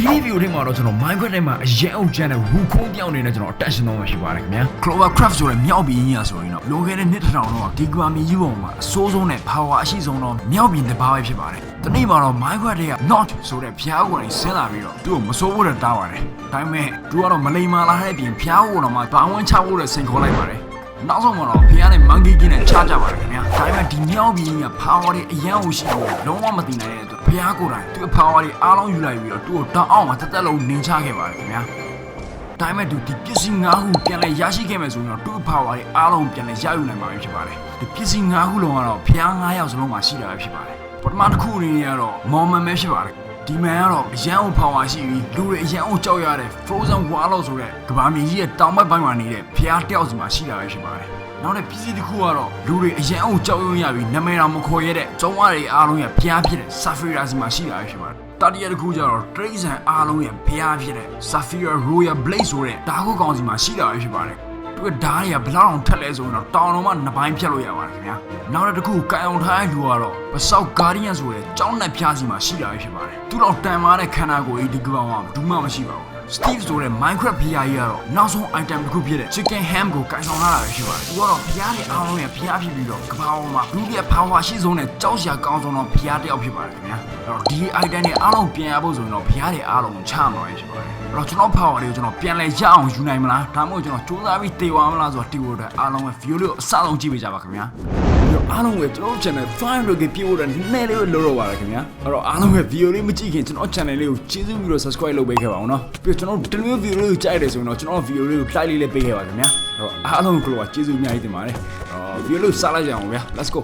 ဒီဗီဒီယိုထဲမှာတော့ကျွန်တော် Minecraft ထဲမှာအရင်အောင်ကျန်တဲ့ဝူခုံးပြောင်းနေတဲ့ကျွန်တော် attention တော့ရှိပါတယ်ခင်ဗျာ Clovercraft ဆိုတဲ့မြောက်ပြည်ကြီးอ่ะဆိုရင်တော့လွန်ခဲ့တဲ့နှစ်တစ်ထောင်တော့ဒီကွာမီကြီးပေါ်မှာအစိုးဆုံးနဲ့ power အရှိဆုံးတော့မြောက်ပြည်တစ်ပါးပဲဖြစ်ပါတယ်။ဒီနေ့မှာတော့ Minecraft တွေက not ဆိုတဲ့ဖျားကိုယ်တိုင်ဆင်းလာပြီးတော့သူ့ကိုမစိုးဖို့တော့တားပါတယ်။ဒါပေမဲ့သူကတော့မလိမ္မာလာတဲ့အပြင်ဖျားကိုယ်တော်မှာဘာဝန်းချဖို့လည်းစိန်ခေါ်လိုက်ပါတယ်။နောက်ဆုံးမှာတော့ဖျားနဲ့ monkey ကြီးနဲ့ချကြပါတယ်ခင်ဗျာ။ ဒါပေမဲ့ဒီမြောက်ပြည်ကြီးက power တွေအရန်ကိုရှိတော့လုံးဝမသိနိုင်တဲ့အတွက်ဖျားကိုယ်တိုင်သူ့ power တွေအားလုံးယူလိုက်ပြီးတော့သူ့ကိုတောင်းအောင်မှာတက်တက်လုံးနင်းချခဲ့ပါတယ်ခင်ဗျာ။ဒါပေမဲ့သူဒီပစ္စည်း၅ခုပြန်လဲရရှိခဲ့မယ်ဆိုရင်တော့သူ့အဖေဝါတွေအားလုံးပြန်လဲရယူနိုင်မှာပဲဖြစ်ပါတယ်ဒီပစ္စည်း၅ခုလုံးကတော့ဖျား၅ယောက်စလုံးမှာရှိတာပဲဖြစ်ပါတယ်ပထမတစ်ခုအနေနဲ့ကတော့မော်မန်ပဲဖြစ်ပါတယ်ဒီမန်ကတော့အရန်အောင်ဖောင်ဝါရှိပြီးလူတွေအရန်အောင်ကြောက်ရတဲ့ Frozen Wall ဆိုတဲ့ကဘာမြေကြီးရဲ့တောင်ဘက်ပိုင်းမှာနေတဲ့ဖျားတယောက်စီမှာရှိတာပဲဖြစ်ပါတယ် နောက်တဲ့ပစ္စည်းတစ်ခုကတော့လူတွေအရန်အောင်ကြောက်ရွံ့ရပြီးနာမည်တော်မခေါ်ရတဲ့ကျုံဝါတွေအားလုံးရဲ့ဖျားဖြစ်တဲ့ Saphira စီမှာရှိတာပဲဖြစ်ပါတယ်တတိယတစ်ခုကျတော့ Trace အားလုံးရဲ့ဖျားဖြစ်တဲ့ Saphira Royal Blade ဆိုတဲ့ဓာတ်ခုကောင်စီမှာရှိတာပဲဖြစ်ပါတယ်သူကဓာတ်တွေကဘလောက်အောင်ထက်လဲဆိုရင်တော့တောင်တော်မှနှစ်ပိုင်းဖြတ်လို့ရပါတယ်ခင်ဗျာနောက်တစ်ခုကံအောင်ထားတဲ့လူကတော့ပစောက် Guardian ဆိုတဲ့ကျောင်းနဲ့ဖျားစီမှာရှိတာပဲဖြစ်ပါတယ်သူတော့တန်မာတဲ့ခန္ဓာကိုယ်ကြီးဒီကောင်ကဘူးမှမရှိပါဘူး Steve ဆိုတဲ့ Minecraft ဖျားကြီးကတော့နောက်ဆုံး item တစ်ခုဖြစ်တဲ့ Chicken Ham ကိုကင်ဆောင်လာတာပဲရှိပါတယ်သူကတော့ဖျားတွေအားလုံးရဲ့ဖျားဖြစ်ပြီးတော့ကဘာပေါ်မှာလူရဲ့ power ရှိဆုံးတဲ့ကြောက်စရာကောင်းဆုံးတော့ဖျားတစ်ယောက်ဖြစ်ပါတယ်ခင်ဗျာအဲ့တော့ဒီ item တွေအားလုံးပြန်ရဖို့ဆိုရင်တော့ဖျားတွေအားလုံးချမှာပဲဖြစ်ပါတယ်အဲ့ တော့ကျွန်တော် power တွေကိုကျွန်တော်ပြန်လဲရအောင်ယူနိုင်မလားဒါမှမဟုတ်ကျွန်တော်စူးစမ်းပြီးတေဝါမလားဆိုတော့တေဝါတဲ့အားလုံးပဲ view လေးကိုအစအောင်ကြည့်ပေးကြပါခင်ဗျာပြီးတော့အားလုံးပဲကျွန်တော် channel 500k ပြည့်ဖို့တဲ့နည်းနည်းလေးပဲလိုတော့ပါလားခင်ဗျာအဲ့တော့အားလုံးပဲ video လေးမကြည့်ခင်ကျွန်တော် channel လေးကိုကျေးဇူးပြီးတော့ subscribe လုပ်ပေးခဲ့ပါအောင်နော်ပြီးတော့ကျွန်တော်ဒီလို video လေးကိုကြိုက်တယ်ဆိုရင်တော့ကျွန်တော် video လေးကို like လေးလေးပေးခဲ့ပါခင်ဗျာအဲ့တော့အားလုံးကိုကျေးဇူးအများကြီးတင်ပါတယ်အော် video လေးကိုစလိုက်ကြအောင်ဗျာ let's go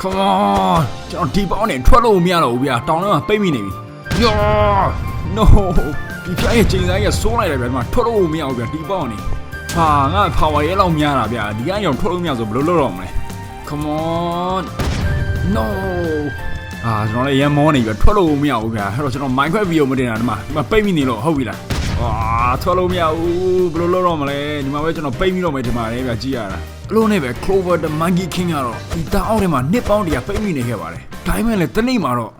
ခမွန်ကျွန်တော်ဒီပေါင်းနဲ့ထွက်လို့မရတော့ဘူးဗျာတောင်ထဲမှာပိတ်မိနေပြီယော no ဒီဖျားရဲ့ချိန်ဆိုင်ကစိုးလိုက်တယ်ဗျာဒီမှာထွက်လို့မရဘူးဗျာဒီပေါင်းနေဟာငါ power ရဲလောက်များတာဗျာဒီကရောင်ထွက်လို့မရဆိုဘယ်လိုလုပ်တော့မလဲ come on no အာကျွန်တော်လည်းရမ်းမောနေပြီထွက်လို့မရဘူးဗျာအဲ့တော့ကျွန်တော် Minecraft video မတင်တာဒီမှာဒီမှာပိတ်မိနေလို့ဟုတ်ပြီလား အာထွက်လို့မရဘူးဘယ်လိုလုပ်တော့မလဲဒီမှာပဲကျွန်တော်ပိတ်မိတော့မယ်ဒီမှာလေဗျာကြည့်ရတာအလို့နဲ့ပဲ Clover the Monkey King ကတော့ဒီတောင်အောက်ထဲမှာနှစ်ပေါင်းတရာပိတ်မိနေခဲ့ပါတယ်ဒါပေမဲ့လည်းတနေ့မှာတော့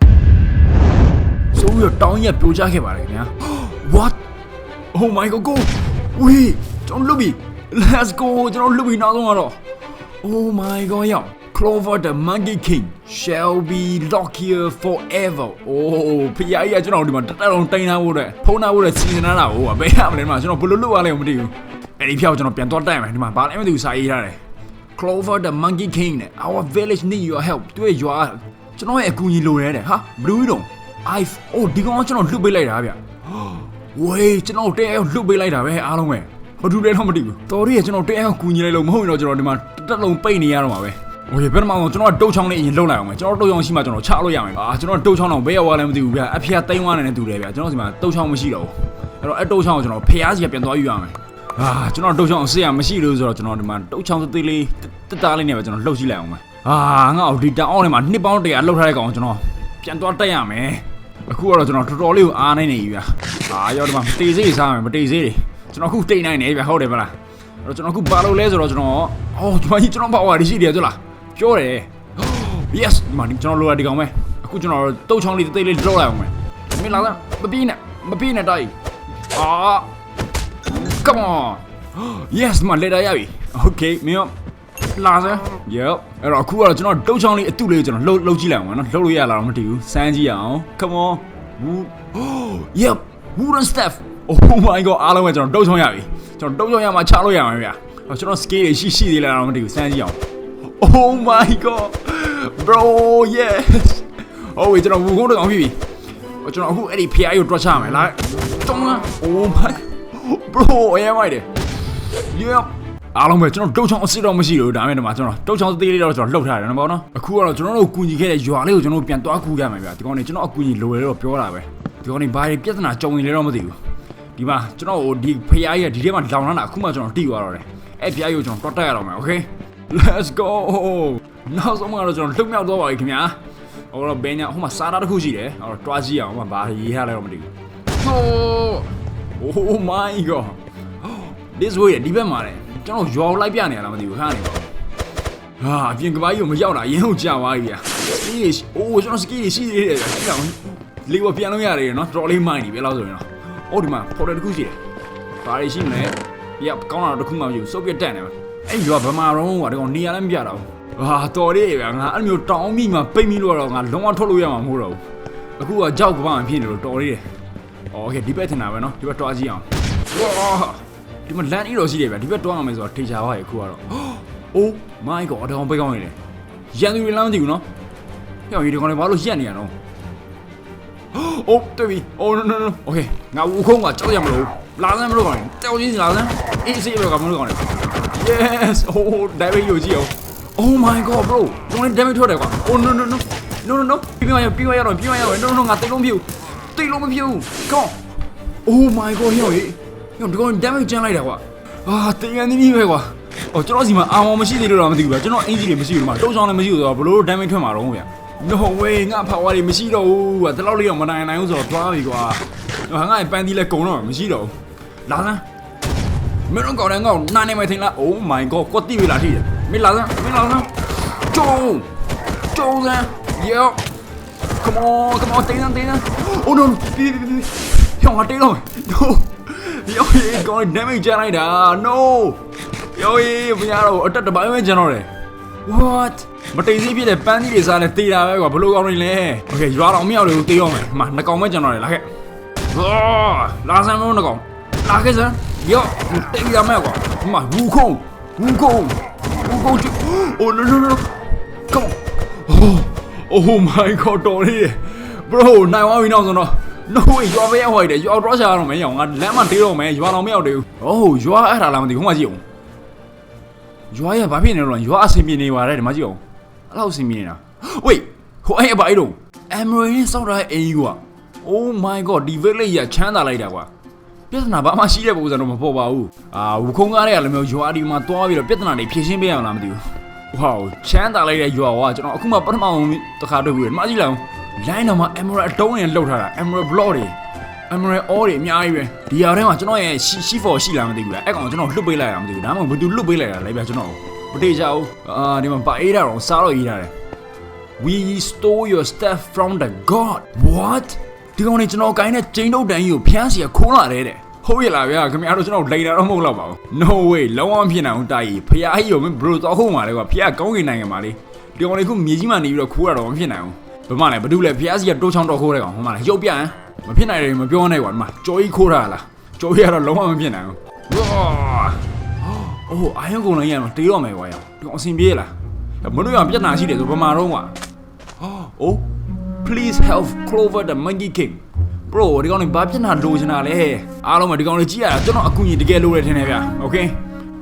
ဆိုပြီးတော့တောင်းရက်ပြိုကျခဲ့ပါတယ်ခင်ဗျာ what oh my god go ဝေးကျွန်တော်လွတ်ပြီ let's go ကျွန်တော်လွတ်ပြီနောက်ဆုံးကတော့ oh my god ရောက် Clover the Monkey King shall be locked here forever. Oh ဖယားကြီးကကျွန်တော်ဒီမှာတက်တက်လုံးတိန်ထားဖို့အတွက်ဖုန်းထားဖို့အတွက်စီစဉ်ထားတာကိုဘယ်ရမလဲဒီမှာကျွန်တော်ဘယ်လိုလုပ်ရလဲမသိဘူး။အဲ့ဒီဖျောက်ကျွန်တော်ပြန်သွားတိုက်မယ်ဒီမှာဘာလဲမသိဘူးစာရေးထားတယ်။ Clover the Monkey King နဲ့ our village need your help တွေ့ရွာကျွန်တော်ရဲ့အကူအညီလိုရတယ်ဟာဘလူးတုံ I oh ဒီကောင်ကကျွန်တော်လွတ်ပေးလိုက်တာဗျ။ဝေးကျွန်တော်တဲအောင်လွတ်ပေးလိုက်တာပဲအားလုံးပဲဘာတူလဲတော့မသိဘူးတော်ရီကကျွန်တော်တဲအောင်ကူညီလိုက်လို့မဟုတ်ရင်တော့ကျွန်တော်ဒီမှာတက်လုံးပိတ်နေရတော့မှာပဲ โอเคဘယ်မှာကျွန်တော်တုတ်ချောင်းလေးအရင်လှုပ်လိုက်အောင်မယ်ကျွန်တော်တုတ်ချောင်းရှိမှကျွန်တော်ချလို့ရမယ်အာကျွန်တော်တုတ်ချောင်းတော့ဘယ်ရောက်သွားလဲမသိဘူးဗျအဖေကတိန်ဝါနေနေတူတယ်ဗျကျွန်တော်ဒီမှာတုတ်ချောင်းမရှိတော့ဘူးအဲ့တော့အတုတ်ချောင်းကိုကျွန်တော်ဖျားစီကပြန်သွားယူရမယ်အာကျွန်တော်တုတ်ချောင်းအစ်ရမရှိလို့ဆိုတော့ကျွန်တော်ဒီမှာတုတ်ချောင်းသေးလေးတက်တားလေးနဲ့ပဲကျွန်တော်လှုပ်ကြည့်လိုက်အောင်မယ်အာငါ့ဒီတောင်အောင်ထဲမှာနှစ်ပေါင်းတရာလှုပ်ထားတဲ့ကောင်ကျွန်တော်ပြန်သွားတက်ရမယ်အခုကတော့ကျွန်တော်တော်တော်လေးကိုအားနေနေပြီဗျအာရောက်ဒီမှာတေးစေးစားမယ်မတေးစေးတွေကျွန်တော်အခုတိတ်နိုင်နေဗျဟုတ်တယ်မလားအဲ့တော့ကျွန်တော်အခုဘာလို့လဲဆိုတော့ကျွန်တော်အော်ဒီမှာကြီးကျွန်တော်ဘာဝါရရှိတယ်ဆိုလား ပြောတယ် yes ဒီမှာကျွန်တော်လိုရဒီကောင်ပဲအခုကျွန်တော်တုတ်ချောင်းလေးတိတ်လေးလောက်လိုက်အောင်မယ်မင်းလာလားမပြီးနဲ့မပြီးနဲ့တိုက်အာ come on yes ဒီမှာလက်ရရပြီ okay မင်းလာစမ်း yep အဲ့တော့အခုကတော့ကျွန်တော်တုတ်ချောင်းလေးအတုလေးကိုကျွန်တော်လှုပ်လှုပ်ကြည့်လိုက်အောင်နော်လှုပ်လို့ရလားတော့မသိဘူးစမ်းကြည့်ရအောင် come on Woo. yep wooden staff oh my god အားလုံးကကျွန်တော်တုတ်ချောင်းရပြီကျွန်တော်တုတ်ချောင်းရမှာချလို့ရမှာဗျာကျွန်တော် scale တွေရှိရှိသေးလားတော့မသိဘူးစမ်းကြည့်အောင် Oh my god bro yes ဟိုကျွန်တော်ဝူကုန်းတောင်ပြီပြီကျွန်တော်အခုအဲ့ဒီဖျားကိုတွက်ချမယ်လားတုံးလား Oh my bro အရင်မိုက်တယ် Yep အားလုံးပဲကျွန်တော်တုတ်ချောင်းအစ်တော့မရှိလို့ဒါမဲ့ဒီမှာကျွန်တော်တုတ်ချောင်းသေးလေးတော့ကျွန်တော်လှုပ်ထားတယ်နော်ပေါ့နော်အခုကတော့ကျွန်တော်တို့ကူညီခဲ့တဲ့ရွာလေးကိုကျွန်တော်တို့ပြန်သွားကူရမယ်ဗျာဒီကောင်နေကျွန်တော်အကူညီလိုရတော့ပြောတာပဲဒီကောင်နေဘာတွေပြဿနာကြုံနေလဲတော့မသိဘူးဒီမှာကျွန်တော်ဒီဖျားကြီးကဒီထဲမှာလောင်လာတာအခုမှကျွန်တော်တိသွားတော့တယ်အဲ့ဖျားကြီးကိုကျွန်တော်တွတ်တက်ရတော့မယ် okay let's go နောက်ဆုံးကတော့ကျွန်တော်လွတ်မြောက်သွားပါပြီခင်ဗျာဟိုတော့ဘယ်ညာဟိုမှာစားတာတစ်ခုရှိတယ်ဟိုတော့တွားကြည့်အောင်ဟိုမှာဘာရေးထားလဲတော့မသိဘူး oh my god this way ဒီဘက်မှာလေကျွန်တော်ရွာကိုလိုက်ပြနေရလားမသိဘူးခါနေပါဘူးဟာအပြင်ကဘာကြီးကိုမရောက်တာအရင်ဟုတ်ကြာသွားပြီဗျာစကီးအိုးကျွန်တော်စကီးရှိသေးတယ်ဗျာအဲ့တော့လေးပေါ်ပြန်လို့ရတယ်နော်တော်တော်လေးမိုင်းနေပြီအဲ့လောက်ဆိုရင်တော့အိုးဒီမှာဖော်တယ်တစ်ခုရှိတယ်ဒါတွေရှိမလဲပြကောင်းတာတစ်ခုမှမယူစုပ်ပြတ်တက်နေပါ အဲ့ရွာဗမာရောင်းကတော့နေရာလည်းမပြတော့ဟာတော်လေးဗျာငါအဲ့မျိုးတောင်းမိမှပိတ်မိလို့တော့ငါလုံးဝထွက်လို့ရမှာမဟုတ်တော့ဘူးအခုကကြောက်ကဘာမှဖြစ်နေလို့တော်လေးတယ်โอเคဒီဘက်ထင်တာပဲเนาะဒီဘက်တွားကြည့်အောင်ဝါဒီမှာလမ်းဤတော့ရှိတယ်ဗျာဒီဘက်တွားအောင်မယ်ဆိုတော့ထေချာပါရဲ့အခုကတော့ Oh my god အတောင်ပိတ်ကောင်းနေတယ်ရန်သူတွေလမ်းမသိဘူးเนาะဟဲ့ဒီကောင်လေးဘာလို့ရက်နေရတော့ Oh 对ပြီ Oh no no no Okay ငါဦးခုံးကကြောက်ရမလို့လာစမ်းမလို့ကောင်းတယ်တောက်ချင်းလာစမ်းအေးစေးပဲကောင်မလို့ကောင်းတယ် Yes Oh ဒါပဲယူကြည့်အောင် Oh my god bro ကျွန်တော် damage ထွက်တယ်ကွာ Oh no no no No no no ပြီးမရပြီးမရတော့ပြီးမရတော့ No no no ငါတိတ်လုံးပြူတိတ်လုံးမပြူ Come on Oh my god ဟေ့ဟေ့ဟေ့ဒီကောင် damage ကျန်လိုက်တာကွာအာတင်ကန်နေပြီပဲကွာအော်ကျွန်တော်စီမှာအာမောင်မရှိသေးလို့တော့မသိဘူးဗျာကျွန်တော်အင်ဂျီတွေမရှိဘူးဒီမှာတုံးချောင်းလည်းမရှိဘူးဆိုတော့ဘလို့ damage ထွက်မှာတော့ဗျာ No way ငါဖာဝါတွေမရှိတော့ဘူးကွာဒီလောက်လေးတော့မနိုင်နိုင်ဘူးဆိုတော့သွားပြီကွာဟာငါ့ပန်းသီးလည်းကုံတော့မရှိတော့ဘူးလာစ မ်းမင်းတို့ကောင်လည်းငါ့ကိုနာနေမယ်ထင်လား Oh my god ကွတ်တိပြီလားထိတယ်မင်းလာစမ်းမင်းလာစမ်းကျုံကျုံစမ်း Yo Come on come on တင်းစမ်းတင်းစမ်း Oh no ဒီဒီဒီဟောငါတင်းတော့ No ယောယေကောင် damage ကျလိုက်တာ No ယောယေမရတော့ဘူးအတက်တစ်ပိုင်းပဲကျန်တော့တယ် What မတိတ်သေးဖြစ်တဲ့ပန်းကြီးတွေစားလဲတေးတာပဲကွာဘလို့ကောင်းနေလဲ Okay ရွာတော်မြောက်တွေကိုတေးတော့မယ်မနှစ်ကောင်ပဲကျန်တော့တယ်လာခဲ့အာလာစမ်းမလို့နှစ်ကောင် လာခဲ့စမ်းယောတေးရမယ်ကွာဒီမှာဝူခုံဝူခုံဝူခုံချ Oh no no no Come on Oh Oh my god တော်လေး Bro နိုင်သွားပြီနောက်ဆိုတော့ No way ရွာပဲရောက်ဟိုက်တယ်ရွာတော့ရှာရတော့မယ်ရောငါလမ်းမတေးတော့မယ်ရွာတော်မရောက်သေးဘူး Oh ရွာအဲ့ဒါလားမသိဘူးဟိုမှာကြည့်အောင်ရွာရဘာဖြစ်နေလို့လဲရွာအဆင်ပြေနေပါတယ်ဒီမှာကြည့်အောင်အဲ့လောက်အဆင်ပြေနေတာ wait ဟိုအဲ့ဘာအဲ့တော့ emerald စောက်တာအိမ်ကွာ oh my god ဒီ village ရချမ်းသာလိုက်တာကွာ ပြဿနာဘာမှရှိတဲ့ပုံစံတော့မပေါ်ပါဘူးအာဝခုံကားတွေကလည်းမျိုးရွာဒီမှာတွားပြီးတော့ပြဿနာတွေဖြေရှင်းပေးရအောင်လားမသိဘူးဝေါချမ်းသာလိုက်တဲ့ရွာကွာကျွန်တော်အခုမှပထမဆုံးတစ်ခါတွေ့ဘူးဒီမှာကြည့်လိုက်အောင် line တော့မှာ emerald အတုံးနဲ့လှုပ်ထားတာ emerald block တွေ emerald ore တွေအများကြီးပဲဒီຢာထဲမှာကျွန်တော်ရဲ့ရှိရှိ for ရှိလားမသိဘူးလားအဲ့ကောင်ကျွန်တော်လွတ်ပေးလိုက်တာမသိဘူးဒါမှမဟုတ်ဘယ်သူလွတ်ပေးလိုက်တာလဲဗျာကျွန်တော်မတေချဘူးအာဒီမှာပါအေးတာတော့စားတော့ရေးတာတယ် we stole your stuff from the god what ဒီကောင်နေကျွန်တော်ကိုင်းတဲ့ကျင်းတုတ်တန်းကြီးကိုဖျားစီခိုးလာတယ်တဲ့ဟုတ်ရလားဗျာခင်ဗျားတို့ကျွန်တော်လိန်တာတော့မဟုတ်တော့ပါဘူး no way လုံးဝမဖြစ်နိုင်ဘူးတာကြီးဖျားကြီးကိုမင်းဘရိုတော့ဟုတ်မှာလေကွာဖျားကောင်းကင်နိုင်ငံမှာလေဒီကောင်လေးခုမြေကြီးမှာနေပြီးတော့ခိုးတာတော့မဖြစ်နိုင်ဘူးဘာမှလည်းဘာလို့လဲဖျားစီကတိုးချောင်းတော့ခိုးတဲ့ကောင်ဟိုမှာလေရုပ်ပြဟမ်မဖြစ်နိုင်တယ်မပြောနဲ့ကွာဒီမှာကြော်ကြီးခိုးတာလားကြော်ကြီးကတော့လုံးဝမဖြစ်နိုင်ဘူးဝါအိုးအာယုံကုန်လည်းရမှာတေးတော့မယ်ကွာရောဒီကောင်အဆင်ပြေလားမလို့ရပြက်နာရှိတယ်ဆိုဗမာတော့ကွာ Oh please help Clover the Monkey King bro ဒီကောင်လေးဘာပြက်နာလိုချင်တာလဲအားလုံးမဒီကောင်လေးကြည့်ရတာကျွန်တော်အကူကြီးတကယ်လိုတယ်ထင်တယ်ဗျာ Okay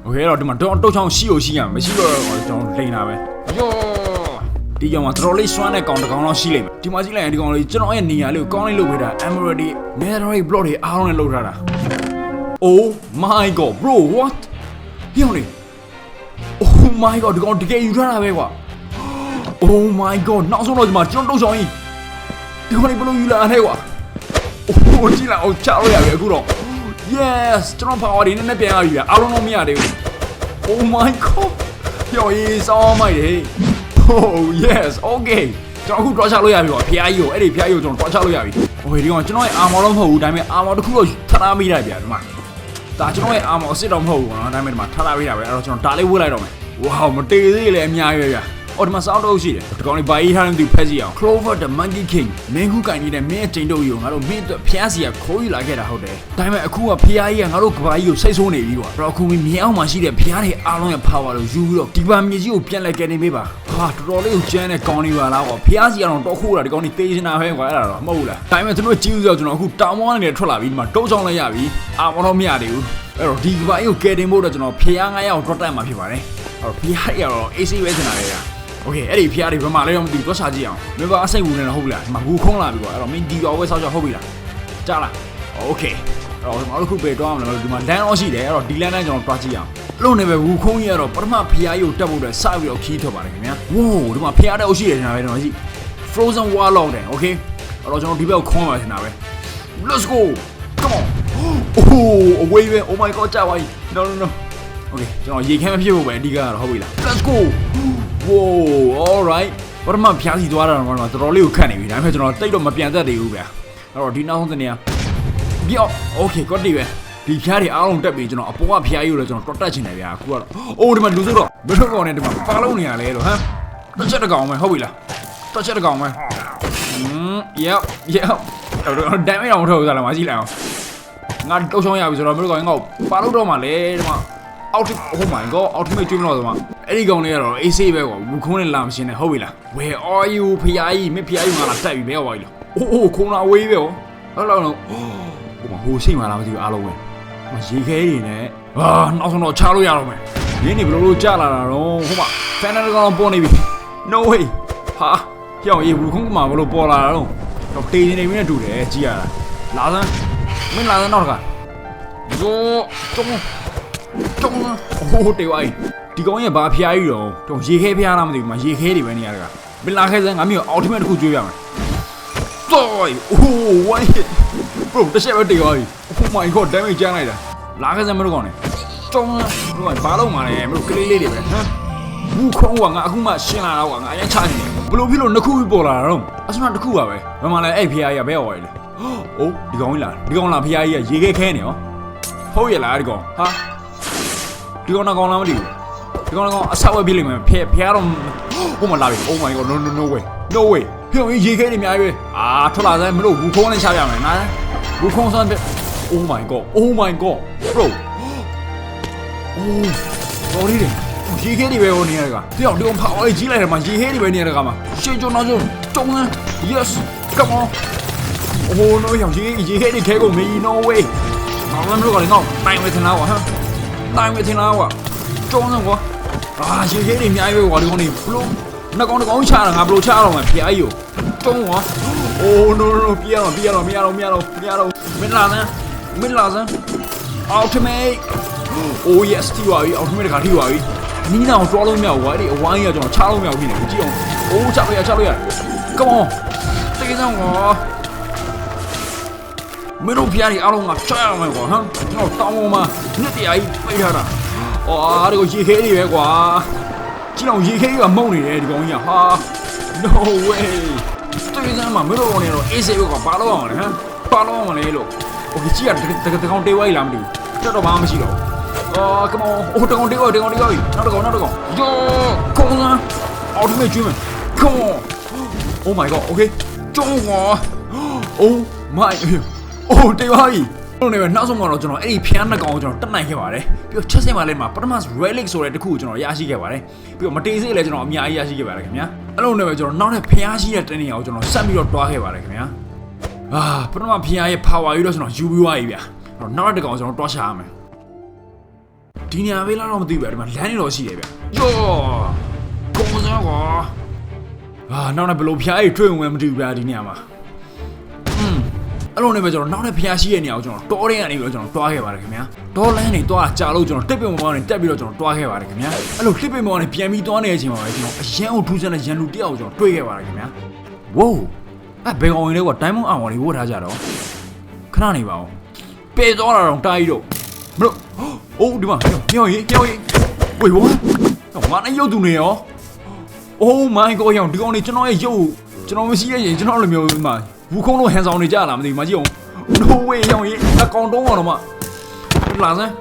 Okay တော့ဒီမှာတော့တုတ်ချောင်းရှိ ਉਹ ရှိရမယ်မရှိတော့ကျွန်တော်လိန်တာပဲယောဒီကောင်မှာတော်တော်လေးစွမ်းတဲ့ကောင်တစ်ကောင်တော့ရှိလိမ့်မယ်ဒီမှာကြည့်လိုက်ရင်ဒီကောင်လေးကျွန်တော်ရဲ့နေရာလေးကိုကောင်းလေးလုပ်ပေးတာ Emerald တွေ Netherite block တွေအားလုံးနဲ့လုပ်ထားတာ Oh my god bro what ဟိုလေ Oh my god ဒီကောင်တကယ်ယူထားတာပဲကွာ Oh my god နောက်ဆုံးတော့ဒီမှာကျွန်တော်တုတ်ဆောင်ကြီး ဒီကောင်လေးဘယ်လိုယူလာလဲကွာ Oh ကြည့်လိုက်အောင်ချလို့ရပြီအခုတော့ Yes ကျွန်တော် power တွေနည်းနည်းပြန်ရပြီဗျအားလုံးတော့မရသေးဘူး Oh my god ပြောရေးစောင်းမိုက်တယ် Oh yes okay ကျွန်တော်အခု draw ချလို့ရပြီကွာဖျားကြီးကိုအဲ့ဒီဖျားကြီးကိုကျွန်တော် draw ချလို့ရပြီ Okay ဒီကောင်ကျွန်တော်ရဲ့ armor တော့မဟုတ်ဘူးဒါပေမဲ့ armor တစ်ခုတော့ထပ်ထားမိလိုက်ဗျာဒီမှာဒါကျွန်တော်ရဲ့ armor အစ်စ်တော့မဟုတ်ဘူးကွာဒါပေမဲ့ဒီမှာထပ်ထားမိတာပဲအဲ့တော့ကျွန်တော်ဒါလေးဝှေ့လိုက်တော့မယ် Wow မတေသေးလေအများကြီးပဲဗျာ အော်ဒီမှာစောင်းတော့ရှိတယ်ဒီကောင်လေးဘာကြီးထားနေသူဖက်စီအောင် Clover the Monkey King မင်းခုကင်နေတဲ့မင်းအကျိန်တို့ကြီးကိုငါတို့မင်းအတွက်ဖျားစီကခိုးယူလာခဲ့တာဟုတ်တယ်ဒါပေမဲ့အခုကဖျားကြီးကငါတို့ကဘာကြီးကိုစိတ်ဆိုးနေပြီကွာအဲ့တော့အခုမင်းမြေအောင်မှာရှိတဲ့ဖျားတွေအားလုံးရဲ့ power ကိုယူပြီးတော့ဒီပါမြေကြီးကိုပြန်လဲကယ်နေပေးပါဟာတော်တော်လေးကိုကျန်းတဲ့ကောင်းနေပါလားကွာဖျားစီကတော့တော့ခိုးတာဒီကောင်လေးတေးနေတာပဲကွာအဲ့ဒါတော့မဟုတ်လားဒါပေမဲ့ကျွန်တော်ကြီးဦးဆိုကျွန်တော်အခုတောင်မောင်းနေထွက်လာပြီးဒီမှာတုံးချောင်းလိုက်ရပြီအာမတော့မရသေးဘူးအဲ့တော့ဒီကဘာကြီးကိုကယ်တင်ဖို့တော့ကျွန်တော်ဖျား9ယောက်တော့တက်မှာဖြစ်ပါတယ်အဲ့တော့ဖျားရတော့ AC ပဲချင်တာလေကွာ โอเคအဲ့ဒီဖျားတွေဘယ်မှာလဲတော့မသိဘူးသွားစားကြည့်အောင်မင်းဘာအစိတ်ဝင်နေတာဟုတ်ပြီလားဒီမှာဘူးခုံးလာပြီကွာအဲ့တော့မင်းဒီရောဝဲဆောက်ချဟုတ်ပြီလားကြားလားโอเคအဲ့တော့ငါတို့ခုပဲတွားအောင်လို့ဒီမှာလမ်းတော့ရှိတယ်အဲ့တော့ဒီလမ်းတိုင်းကျွန်တော်တွားကြည့်အောင်အဲ့လိုနေပဲဘူးခုံးကြီးကတော့ပထမဖျားကြီးကိုတက်ဖို့အတွက်စပြီးတော့ခီးထွက်ပါတယ်ခင်ဗျာဝိုးဒီမှာဖျားတဲ့အုပ်ရှိတယ်ထင်တာပဲတော့ကြည့် frozen wall လောက်တယ်โอเคအဲ့တော့ကျွန်တော်ဒီဘက်ကိုခုံးပါထင်တာပဲ let's go come on oh away ပဲ oh my god ကြာပါ යි no no no โอเคကျွန်တော်ရေခဲမဖြစ်ဖို့ပဲအဓိကကတော့ဟုတ်ပြီလား let's go whoa all right ပထမဖျားစီသွားတာတော့တော်တော်လေးကိုခတ်နေပြီဒါပေမဲ့ကျွန်တော်တိတ်တော့မပြန်သက်သေးဘူးဗျာအဲ့တော့ဒီနောက်ဆုံးတနေရာပြော့ okay ကောတိပဲဒီဖျားတွေအားလုံးတက်ပြီကျွန်တော်အပေါ်ကဖျားယူလို့ကျွန်တော်တော်တက်ချင်တယ်ဗျာအခုကတော့အိုးဒီမှာလူစုတော့ဘယ်လိုကောင်နဲ့ဒီမှာပါလုံးနေရလဲလို့ဟမ်တစ်ချက်တစ်ကောင်ပဲဟုတ်ပြီလားတစ်ချက်တစ်ကောင်ပဲอืม yep yep တော့ဒမ်းမအောင်ထုတ်စားလာမကြည့်လိုက်အောင်ငါတောက်ချောင်းရပြီဆိုတော့မင်းတို့ကောင်ငါ့ကိုပါလို့တော့မှလေဒီမှာ အောက်ထ oh my god အောက်ထမေကျွေးမလို့ဆိုမှအဲ့ဒီကောင်လေးကတော့အေးဆေးပဲကွာဝူခုံးနဲ့လာမရှင်းနဲ့ဟုတ်ပြီလား where are you ဖျားကြီးမင်းဖျားကြီးငါလာတက်ပြီဘယ်ရောက်ပါလဲအိုးအိုးခုံးလာဝေးပဲဟောဟုတ်လားတော့ဟိုမှာဟိုရှိမှလားမသိဘူးအားလုံးပဲမရေခဲတွေနဲ့အာနောက်ဆုံးတော့ချလို့ရတော့မယ်ရင်းနေဘယ်လိုလိုကြာလာတာတော့ဟိုမှာဖန်နယ်ကောင်ပေါ်နေပြီ no way ဟာကြောင်ရေဝူခုံးကမှာဘယ်လိုပေါ်လာတာတော့တော့တေးနေနေပြီနဲ့တူတယ်ကြည့်ရတာလာစမ်းမင်းလာစမ်းတော့တခါဇိုးတုံး တုံးဟိုတေဝိုင်းဒီကောင်ရဲ့ဘာဖျားကြီးတော့တုံးရေခဲဖျားလားမသိဘူးမရေခဲတွေပဲနေရတာကမလာခဲစမ်းငါမျိုးအော်တိုမက်တစ်ခုကျွေးပြမယ်တော်အိုးဝိုင်း bro တစ်ချက်ပဲတေသွားပြီ oh my god damage ကျန်းလိုက်တာလာခဲစမ်းမလို့ကောင်နေတုံးဟိုဘာလုံးมาလဲမလို့ကလေးလေးတွေပဲဟမ်ဘူးခုံးကငါအခုမှရှင်းလာတော့ကွာငါအရင်ချနေတယ်ဘလို့ဖြစ်လို့နှစ်ခုပေါ်လာတာတော့အစမတစ်ခုပါပဲမမလည်းအဲ့ဖျားကြီးကဘဲရောက်သွားပြီလေအိုးဒီကောင်ကြီးလာဒီကောင်လာဖျားကြီးကရေခဲခဲနေရောဟုတ်ရဲ့လားဒီကောင်ဟာ ဒီကောင်ကောင်လားမသိဘူးဒီကောင်ကောင်အဆောက်အပြစ်လိမ့်မယ်ဖဲဖဲတော့ဟိုမလာပြီ Oh my god no no no way no way ဖျောင်းရေခဲနေအများကြီးပဲအာထွက်လာစမ်းမလို့ဘူးခုံးနဲ့ချပြမယ်နားဘူးခုံးစမ်းပြ Oh my god Oh my god bro Oh တော်လေးတယ်ရေခဲတွေပဲဟိုနေရတကတယောက်ဒီကောင်ဖောက်လေးကြီးလိုက်တယ်မှာရေခဲတွေပဲနေရတကမှာရှင်းကြုံတော့ကြုံတုံးစမ်း yes come on Oh no ရောင်ရေရေခဲတွေခဲကုန်ပြီ no way ငါလည်းမလို့ကလည်းငေါတိုင်ဝေထနာဝဟမ် တိုင်းပဲထင်လားကွာကျုံးစမ်းကွာအာရေခဲတွေအများကြီးပဲကွာဒီကောင်တွေဘလို့နှစ်ကောင်တစ်ကောင်ချတာငါဘလို့ချတော့မှာဖျားကြီးကိုကျုံးကွာအိုး no no no ပြရတော့ပြရတော့မရတော့မရတော့မရတော့မင်းလာစမ်းမင်းလာစမ်း ultimate oh yes တီပါပြီ ultimate တခါထိပါပြီနီးနာအောင်တွားလို့မရဘူးကွာအဲ့ဒီအဝိုင်းကြီးကကျွန်တော်ချလို့မရဘူးဖြစ်နေကြည့်အောင်အိုးချလို့ရချလို့ရ come on တေးစမ်းကွာ မင်းတို့ဖျားတွေအားလုံးကချရမယ်ကွာဟမ်ကျွန်တော်တောင်းပေါ်မှာနှစ်တရားကြီးပြေးထားတာအော်ဒီကိုရေခဲတွေပဲကွာကြည့်အောင်ရေခဲကြီးကမုံနေတယ်ဒီကောင်ကြီးကဟာ no way တေးစမ်းမှာမင်းတို့ကောင်တွေတော့အေးစေးပဲကွာဘာလို့အောင်လဲဟမ်ဘာလို့အောင်လဲလို့โอเคကြည့်ရတကတကောင်တေးဝိုင်းလားမသိဘူးတော်တော်ဘာမှမရှိတော့အော် come on ဟိုတကောင်တေးဝိုင်းတကောင်တေးဝိုင်းနောက်တကောင်နောက်တကောင်ယောခုံးစမ်းအော်ဒီမေကျွေးမယ် come on oh my god okay ကျုံးကွာ oh my အိုးတေးပါပြီတို့နေပဲနောက်ဆုံးကတော့ကျွန်တော်အဲ့ဒီဖျားနှစ်ကောင်ကိုကျွန်တော်တက်နိုင်ခဲ့ပါတယ်ပြီးတော့ချက်စင်ပါလဲမှာပထမ relic ဆိုတဲ့တခုကိုကျွန်တော်ရရှိခဲ့ပါတယ်ပြီးတော့မတေးစေးလည်းကျွန်တော်အများကြီးရရှိခဲ့ပါတယ်ခင်ဗျာအဲ့လိုနဲ့ပဲကျွန်တော်နောက်ထပ်ဖျားရှိတဲ့တနေရာကိုကျွန်တော်ဆက်ပြီးတော့တွားခဲ့ပါတယ်ခင်ဗျာအာပထမဖျားရဲ့ power ကြီးတော့ကျွန်တော်ယူပြီးသွားပြီဗျာအဲ့တော့နောက်တစ်ကောင်ကျွန်တော်တွားရှာရမယ်ဒီနေရာပဲလားတော့မသိဘူးဗျာဒီမှာလမ်းနေတော့ရှိတယ်ဗျာယောကုန်းစမ်းကွာအာနောက်နဲ့ဘယ်လိုဖျားကြီးတွေ့ဝင်မသိဘူးဗျာဒီနေရာမှာ အဲ့လိုနဲ့ပဲကျွန်တော်နောက်နဲ့ဖျားရှိတဲ့နေရာကိုကျွန်တော်တောထဲကနေပြီးတော့ကျွန်တော်တွားခဲ့ပါတယ်ခင်ဗျာတောလန်းနေတွားကြာလို့ကျွန်တော်တစ်ပင်မောင်းနေတက်ပြီးတော့ကျွန်တော်တွားခဲ့ပါတယ်ခင်ဗျာအဲ့လိုတစ်ပင်မောင်းနေပြန်ပြီးတွားနေတဲ့အချိန်မှာပဲကျွန်တော်အရန်ကိုထူးဆန်းတဲ့ရန်လူတယောက်ကိုကျွန်တော်တွေ့ခဲ့ပါတယ်ခင်ဗျာဝိုးအဲ့ဘယ်ကောင်ဝင်လဲကွာဒိုင်းမွန်အောင်လေးဝတ်ထားကြတော့ခဏနေပါဦးပေသွားတာတော့တားကြီးတော့မလို့အိုးဒီမှာညောင်ကြီးညောင်ကြီးဝေးဝါငါနဲ့ရုပ်သူနေရော Oh my god ရောင်ဒီကောင်နေကျွန်တော်ရဲ့ရုပ်ကျွန်တော်မရှိရဲ့ရင်ကျွန်တော်လိုမျိုးမှာ ဘူးခုံးလို့ဟန်ဆောင်နေကြလားမသိဘူးမကြည့်အောင် No way ရောင်ရင်အကောင်တုံးအောင်တော့မှလာစမ်း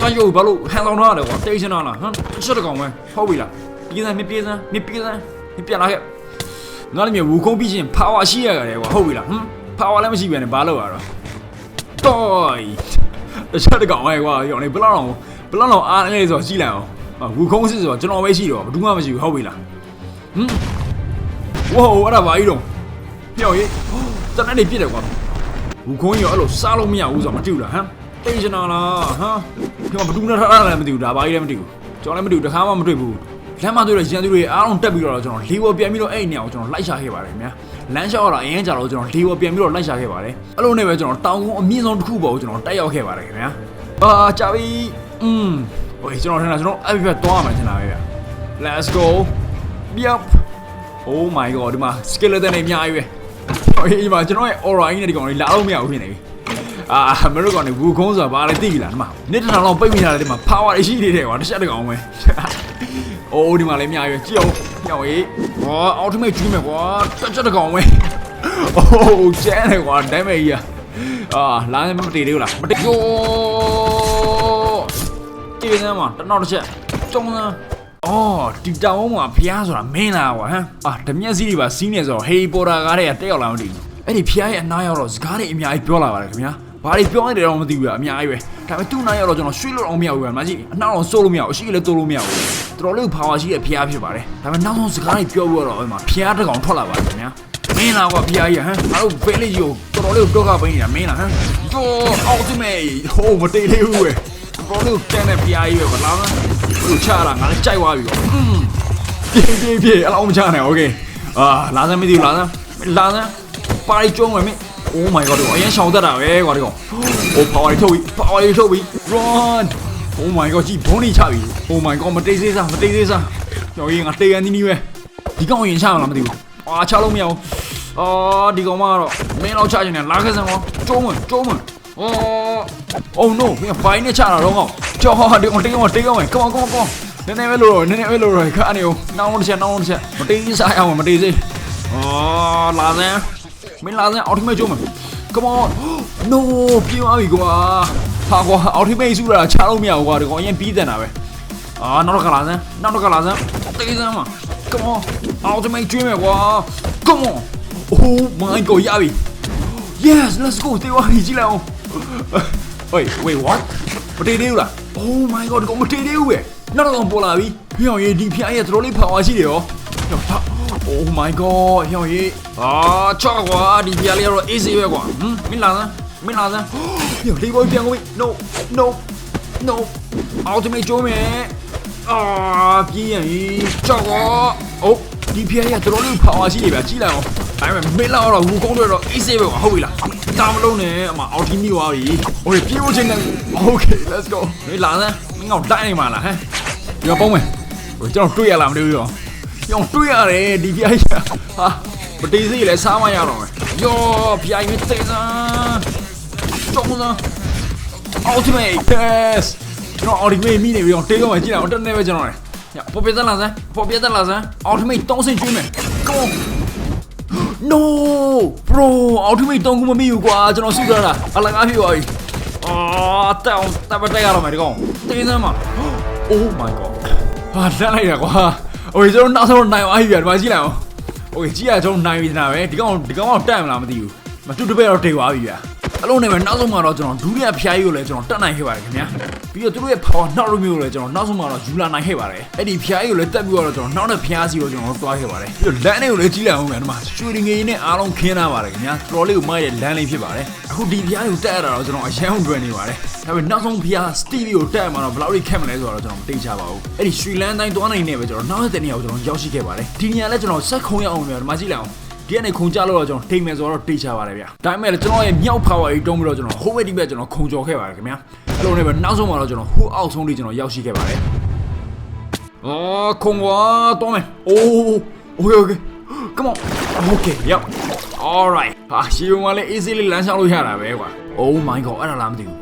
တရုပ်ဘာလို့ဟန်ဆောင်ထားတယ်ကွာတိတ်ချင်တာလားဟမ်ရှစ်တကောင်ပဲဟုတ်ပြီလားပြေးစမ်းမပြေးစမ်းမပြေးစမ်းမပြလာခဲ့ငါလည်းမျိုးဘူးခုံးပြီးချင်း power ရှိရတယ်ကွာဟုတ်ပြီလားဟမ် power လည်းမရှိပြန်နဲ့ဘာလို့ရတော့တော်တခြားတကောင်ပဲကွာရောင်နေဘလောက်တော့ဘလောက်တော့အားနေဆိုတော့ရှိလိုက်အောင်ဘူးခုံးစစ်ဆိုတော့ကျွန်တော်ပဲရှိတော့ဘူးမှမရှိဘူးဟုတ်ပြီလားဟမ်ဝိုးအဲ့ဒါဘာကြီးတော့ပြောင်းရေး တနက်နေပြစ်တယ်ကွာဘူးခွန်းရောအဲ့လိုစားလို့မရဘူးဆိုတော့မတူလားဟမ်တိတ်ချင်တာလားဟမ်ဒီမှာဘဒူနဲ့ထားတာလည်းမသိဘူးဒါဘာကြီးလည်းမသိဘူးကျွန်တော်လည်းမသိဘူးတခါမှမတွေ့ဘူးလမ်းမတွေ့တဲ့ရန်သူတွေအားလုံးတက်ပြီးတော့ကျွန်တော်လေးဝပြန်ပြီးတော့အဲ့နေအောင်ကျွန်တော်လိုက်ရှာခဲ့ပါတယ်ခင်ဗျာလမ်းလျှောက်ရတာအရင်ကြာတော့ကျွန်တော်လေးဝပြန်ပြီးတော့လိုက်ရှာခဲ့ပါတယ်အဲ့လိုနဲ့ပဲကျွန်တော်တောင်ကုန်းအမြင့်ဆုံးတစ်ခုပေါ်ကိုကျွန်တော်တက်ရောက်ခဲ့ပါတယ်ခင်ဗျာအာကြာပြီอืมโอเคကျွန်တော်ထင်တာကျွန်တော်အဲ့ဘက်သွားရမယ်ထင်တာပဲဗျာ let's go Yup. Oh my god ဒီမှာ skeleton တွေအများကြီးပဲ။ ဟိုဒီမှာကျွန်တော်ရဲ့ aura ကြီးနဲ့ဒီကောင်လေးလာလို့မရဘူးဖြစ်နေပြီ။အာမင်းတို့ကောင်တွေဘူးခုံးဆိုတာဘာလဲသိပြီလားဒီမှာနှစ်တစ်ထောင်လောက်ပိတ်မိထားတယ်ဒီမှာ power တွေရှိနေတယ်ကွာတစ်ချက်တစ်ကောင်ပဲ။ Oh ဒီမှာလည်းအများကြီးပဲကြည့်အောင်ညောင်ရေးဟောအော်တိုမိတ်ကျွေးမယ်ကွာတက်ချက်တကောင်ပဲအိုးကျန်းတယ်ကွာဒိုင်းမေးကြီးအာလာနေမတည်သေးဘူးလားမတည်ယောတည်နေမှာတနောက်တစ်ချက်ကျုံစမ်း အော်ဒီတောင်မှာဖျားဆိုတာမင်းလားကွာဟမ်အာဓမျက်စိတွေပါစီးနေဆိုတော့ဟေးပေါ်တာကားတွေကတက်ရောက်လာမသိဘူးအဲ့ဒီဖျားရဲ့အနားရောက်တော့စကားတွေအများကြီးပြောလာပါတယ်ခင်ဗျာဘာတွေပြောနေတယ်တော့မသိဘူးအများကြီးပဲဒါပေမဲ့သူ့နားရောက်တော့ကျွန်တော်ရွှေ့လို့အောင်မရဘူးဗျာမကြီးအနောက်တော့စိုးလို့မရဘူးအရှိလည်းတိုးလို့မရဘူးတော်တော်လေးဖာဝါရှိတဲ့ဖျားဖြစ်ပါတယ်ဒါပေမဲ့နောက်ဆုံးစကားတွေပြောပြီးတော့အဲ့မှာဖျားတစ်ကောင်ထွက်လာပါတယ်ခင်ဗျာမင်းလားကွာဖျားကြီးဟမ်ငါတို့ဖဲလေးကြီးကိုတော်တော်လေးတော့ကပိနေတာမင်းလားဟမ်ဂျိုးအော်တူမေဟိုမတေးလေးဘူးပဲတော်တော်လေးတန်းတဲ့ဖျားကြီးပဲဗလား သူ့ချတာငါလည်းကြိုက်သွားပြီကွာอืมပြေးပြေးပြေးအဲ့လောက်မချနဲ့โอเคအာလာစမ်းမသိဘူးလာစမ်းလာစမ်းပါရီကျုံးမယ်မင်း Oh my god အရင်ရှောင်တတ်တာပဲကွာဒီကောင် Oh power ထုတ်ပြီ power ထုတ်ပြီ run Oh my god ကြည့်ဘုံနေချပြီ Oh my god မတိတ်သေးစားမတိတ်သေးစားကျော်ရင်ငါတေးရန်နီးနီးပဲဒီကောင်ရင်ချမလားမသိဘူးအာချလို့မရဘူးအာဒီကောင်မကတော့မင်းတော့ချချင်တယ်လာခဲ့စမ်းကွာကျုံးဝင်ကျုံးဝင် Oh Oh no မင်းဘိုင်းနဲ့ချတာတော့ကောင်ကျော်ဒီကောင်တေးကောင်တေးကောင် Come on come on come on နည်းနည်းပဲလို့တော့နည်းနည်းပဲလို့တော့ခါနေအောင်နောက်တစ်ချက်နောက်တစ်ချက်မတေးစားရအောင်မတေးစေးအော်လာစမ်းမင်းလာစမ်းအော်ဒီမဲ့ကျုံးမယ် Come on no ပြေးသွားပြီကွာဟာကွာ ultimate စုတာချလို့မရဘူးကွာဒီကောင်အရင်ပြီးတယ်နာပဲအာနောက်တော့ကလာစမ်းနောက်တော့ကလာစမ်းတေးစမ်းမ Come on ultimate ကျွေးမယ်ကွာ Come on oh my god ရပြီ yes let's go တေးသွားပြီကြည့်လိုက်အောင် wait wait what မတေးသေးဘူးလား oh my god ဒီကောင်မတေးသေးဘူးပဲနောက်တော့ပေါ်လာပြီဟေ့အောင်ရေးဒီဖျားရဲ့တော်တော်လေးပါဝါရှိတယ်ရော Oh my god ဟောရေးအာချော့ကွာဒီပြားလေးကတော့ easy ပဲကွာဟမ်မင်းလာစမ်းမင်းလာစမ်းဟေ့လေးဘောပြန်ကုန်ပြီ no no no ultimate ကျိုးမယ်အာပြင်းရင်ချော့ကွာအိုးဒီပြားရတော်တော်လေးပါဝါရှိနေဗျာကြီးလိုက်အောင် ဒါပေမဲ့မင်းလာတော့ဝူကုန်းတွေတော့ easy ပဲကွာဟုတ်ပြီလားတာမလုံးနဲ့အမ ulti မိသွားပြီ okay ပြေးဖို့ချင်းတယ် okay let's go မင်းလာစမ်းမင်းကတိုက်နေမှာလားဟမ်ဒီကပုံးမယ်ဟိုကျွန်တော်တွေ့ရလားမတွေ့ဘူးရောရောတွေ့ရတယ်ဒီပြိုင်ဟာပတိစီလည်းစားမရတော့မယ်ယောပြိုင်မသေးစမ်းကျုံးစမ်း ultimate yes ကျွန်တော် ultimate မိနေပြီတော့တေးတော့မှကြည့်လိုက်အောင်တက်နေပဲကျွန်တော်လေညပေါ်ပြသက်လာစမ်းပေါ်ပြသက်လာစမ်း ultimate 3ဆင့်ကျွေးမယ် come on no bro ultimate 3ခုမမိဘူးကွာကျွန်တော်စုထားတာအလကားဖြစ်သွားပြီအာတောင်းတပ်ပတ်တက်ရတော့မယ်ဒီကောင်တေးစမ်းမှာ oh my god ဟာတက်လိုက်တာကွာ โอเคကျွန်တော်နောက်ဆုံးနိုင်သွားပြီဗျာဒီမှာကြည့်လိုက်အောင်โอเคကြည့်ရကျွန်တော်နိုင်ပြီနာပဲဒီကောင်ဒီကောင်တော့တက်မလားမသိဘူးမတူတပည့်တော့တေသွားပြီဗျာ အလုံးနဲ့ပဲနောက်ဆုံးမှာတော့ကျွန်တော်ဒုတိယဖျားကြီးကိုလည်းကျွန်တော်တက်နိုင်ခဲ့ပါတယ်ခင်ဗျာပြီးတော့သူတို့ရဲ့ power နောက်လိုမျိုးကိုလည်းကျွန်တော်နောက်ဆုံးမှာတော့ယူလာနိုင်ခဲ့ပါတယ်အဲ့ဒီဖျားကြီးကိုလည်းတက်ပြီးတော့ကျွန်တော်နောက်တဲ့ဖျားစီကိုကျွန်တော်တွားခဲ့ပါတယ်ပြီးတော့လမ်းလေးကိုလည်းကြည့်လိုက်အောင်ဗျာဒီမှာရွှေငေးနဲ့အားလုံးခင်းလာပါတယ်ခင်ဗျာတော်လေးကိုမိုက်တဲ့လမ်းလေးဖြစ်ပါတယ်အခုဒီဖျားကိုတက်ရတာတော့ကျွန်တော်အရန်တွင်နေပါတယ်ဒါပေမဲ့နောက်ဆုံးဖျား Stevie ကိုတက်မှာတော့ဘယ်လောက်ထိခက်မလဲဆိုတော့ကျွန်တော်မသိချပါဘူးအဲ့ဒီရွှေလန်းတိုင်းတွားနိုင်နေပဲကျွန်တော်နောက်တဲ့နေရာကိုကျွန်တော်ရောက်ရှိခဲ့ပါတယ်ဒီနေရာလဲကျွန်တော်ဆက်ခုံရအောင်ဗျာဒီမှာကြည့်လိုက်အောင် ဒီကနေခုံကြလို့တော့ကျွန်တော်ထိမ်မယ်ဆိုတော့တိတ်ချပါတယ်ဗျာဒါပေမဲ့လည်းကျွန်တော်ရဲ့မြောက် power ကြီးတုံးပြီးတော့ကျွန်တော်ဟိုးဝက်ဒီဘက်ကျွန်တော်ခုံကြော်ခဲ့ပါတယ်ခင်ဗျာအဲ့လိုနဲ့ပဲနောက်ဆုံးမှာတော့ကျွန်တော်ဟိုးအောက်ဆုံးထိကျွန်တော်ရောက်ရှိခဲ့ပါတယ်အော်ခုံကွာတော့မယ်အိုး okay okay come on okay ရောက် all right ဟာရှီယုံကလည်း easy လေးလမ်းလျှောက်လို့ရတာပဲကွာ oh my god အဲ့ဒါလားမသိဘူး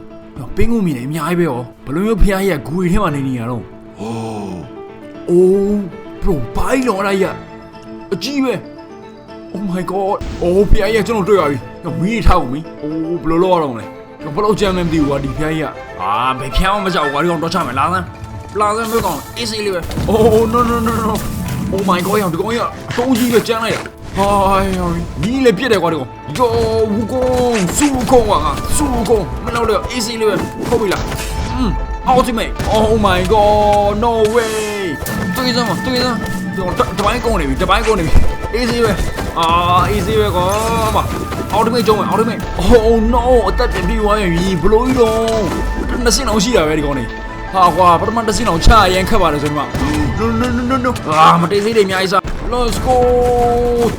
ပင်းကူမီနေအများကြီးပဲရောဘယ်လိုမျိုးဖျားကြီးကဂူရီထဲမှာနေနေရတော့ oh bro ဘိုင်းလော်ရရအကြီးပဲ Oh my god ။အိုးဖျားကြီးကကျွန်တော်တွေ့ရပြီ။မီးထားကုန်ပြီ။အိုးဘယ်လိုလုပ်ရအောင်လဲ။ဘယ်လိုကြမ်းမှမသိဘူးကွာဒီဖျားကြီးက။အာဘယ်ဖျားမှမကြောက်ကွာဒီကောင်တော့ချမယ်လာစမ်း။လာစမ်းမျိုးကောင် easy လေးပဲ။ Oh no no no no. Oh my god ရောဒီကောင်ကြီးကအတုံးကြီးပဲကြမ်းလိုက်တာ။ဟာရောမီးလည်းပြစ်တယ်ကွာဒီကောင်။ယောဝူကုန်းစူကုန်းကွာစူကုန်းမလောက်တော့ easy လေးပဲဟုတ်ပြီလား။ Mm ultimate. Oh my god no way. တွေးစမ်းမတွေးစမ်းဒီကောင်တပိုင်းကုန်နေပြီတပိုင်းကုန်နေပြီ easy ပဲအာ easy ပဲကောမ ultimate ကျုံးမယ် ultimate oh no အသက်ပြန်ပြီးသွားရင်ဘလို့ကြီးတော့နှစ်စင်းအောင်ရှိတာပဲဒီကောင်နေဟာကွာပထမတစ်စင်းအောင်ချရန်ခက်ပါတယ်ဆိုဒီမှာ no no no no no အာမတေးသေးတွေအများကြီးစား let's go